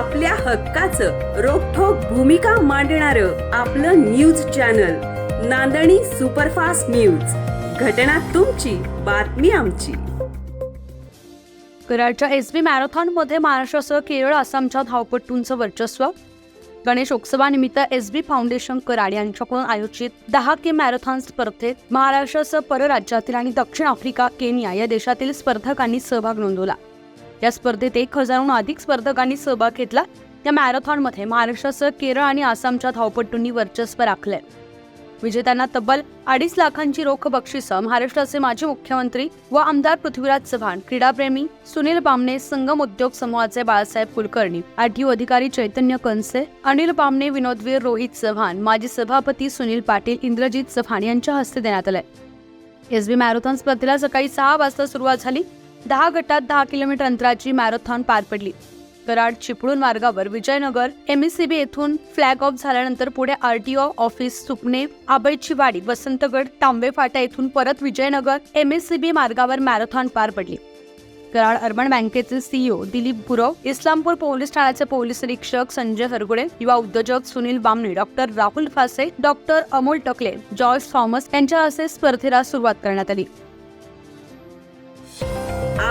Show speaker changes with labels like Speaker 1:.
Speaker 1: आपल्या हक्काचं रोखोक भूमिका मांडणार आपलं news channel Nandani superfast news. घटना तुमची बातमी आमची.
Speaker 2: कराडच्या एस बी मॅरेथॉनमध्ये महाराष्ट्रासह केरळ आसामच्या धावपटूंचं वर्चस्व. गणेश उत्सवानिमित्त एस बी फाउंडेशन कराड यांच्याकडून आयोजित दहा के मॅरेथॉन स्पर्धेत महाराष्ट्रासह परराज्यातील आणि दक्षिण आफ्रिका केनिया या देशातील स्पर्धकांनी सहभाग नोंदवला. या स्पर्धेत एक हजारहून अधिक स्पर्धकांनी सहभाग घेतला. या मॅरेथॉनमध्ये महाराष्ट्रासह केरळ आणि आसामच्या धावपटूंनी वर्चस्व राखले विजेत्यांना तब्बल अडीच लाखांची रोख बक्षिसं महाराष्ट्राचे माजी मुख्यमंत्री व आमदार पृथ्वीराज चव्हाण क्रीडाप्रेमी सुनील बामणे संगम उद्योग समूहाचे बाळासाहेब कुलकर्णी आठीव अधिकारी चैतन्य कंसे अनिल बामणे विनोदवीर रोहित चव्हाण माजी सभापती सुनील पाटील इंद्रजित चव्हाण यांच्या हस्ते देण्यात आले एस बी मॅरेथॉन स्पर्धेला सकाळी सहा वाजता सुरुवात झाली. दहा गटात दहा किलोमीटर अंतराची मॅरेथॉन पार पडली. कराड चिपळूण मार्गावर विजयनगर एमएससीबी येथून फ्लॅग ऑफ झाल्यानंतर पुढे आरटीओ ऑफिस सुपणे आबैची वाडी वसंतगड तांबे फाटा येथून परत विजयनगर एमएससीबी मार्गावर मॅरेथॉन पार पडली. कराड अर्बन बँकेचे सीईओ दिलीप गुरव इस्लामपूर पोलीस ठाण्याचे पोलीस निरीक्षक संजय हरगुडे युवा उद्योजक Sunil Bamane doctor Rahul Phase doctor Amol Takle George Thomas यांच्या हस्ते स्पर्धेला सुरुवात करण्यात आली.